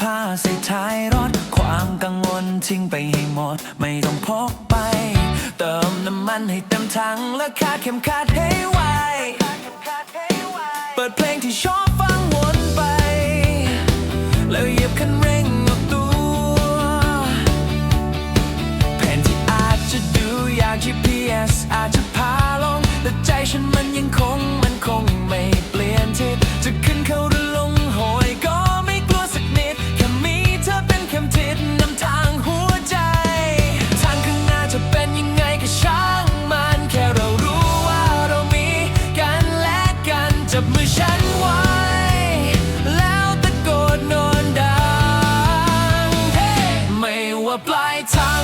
ผ้าใส่ท้ายรถ ความกังวลทิ้งไปให้หมด ไม่ต้องพกไป เติมน้ำมันให้เต็มถังและคาเข็มขัดให้ไว เปิดเพลงที่ชอบฟังวนไป แล้วเหยียบคัน blind time.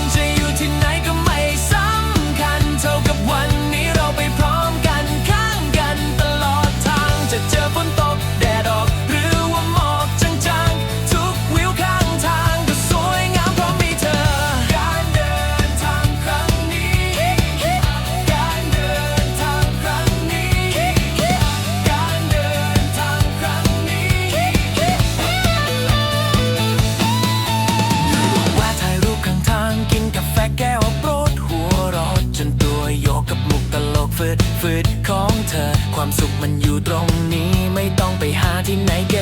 ฝืดฝืดของเธอ ความสุขมันอยู่ตรงนี้ไม่ต้องไปหาที่ไหนเก็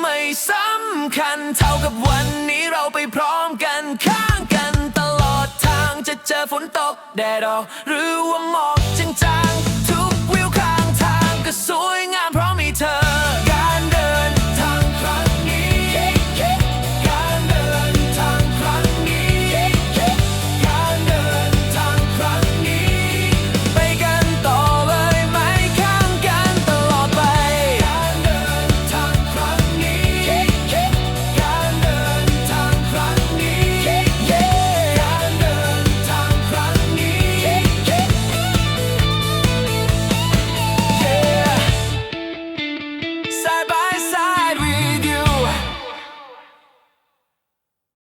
ไม่สำคัญเท่ากับวันนี้เราไปพร้อมกันข้างกันตลอดทางจะเจอฝนตกแดดออกหรือว่าหม